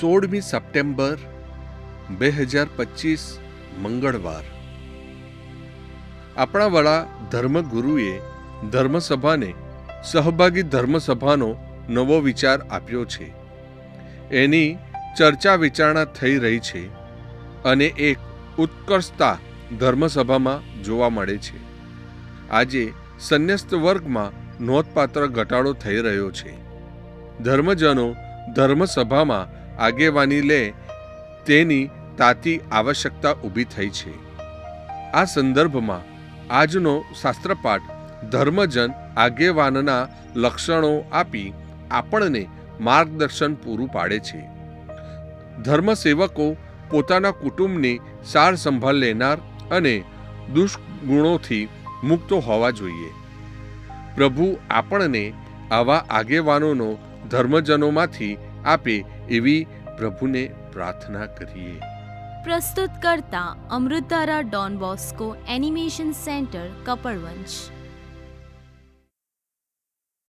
સોળમી સપ્ટેમ્બર બે હજાર પચીસ મંગળવાર. આપણા વડા ધર્મગુરુએ ધર્મસભાને સહભાગી ધર્મસભાનો નવો વિચાર આપ્યો છે. એની ચર્ચા વિચારણા થઈ રહી છે અને એક ઉત્કર્ષતા ધર્મસભામાં જોવા મળે છે. આજે સંન્યસ્ત વર્ગમાં નોંધપાત્ર ઘટાડો થઈ રહ્યો છે. ધર્મજનો ધર્મસભામાં આગેવાની લે, તેની તાતી આવશ્યકતા ઊભી થઈ છે. આ સંદર્ભમાં આજનો શાસ્ત્રપાઠ ધર્મજન આગેવાનના લક્ષણો આપી આપણને માર્ગદર્શન પૂરું પાડે છે. ધર્મસેવકો પોતાના કુટુંબની સાર સંભાળ લેનાર અને દુષ્ગુણોથી મુક્ત હોવા જોઈએ. પ્રભુ આપણને આવા આગેવાનોનો ધર્મજનોમાંથી આપે એવી પ્રભુને પ્રાર્થના કરીએ. પ્રસ્તુત કરતા Amritdhara Don Bosco animation centre Kapadvanj.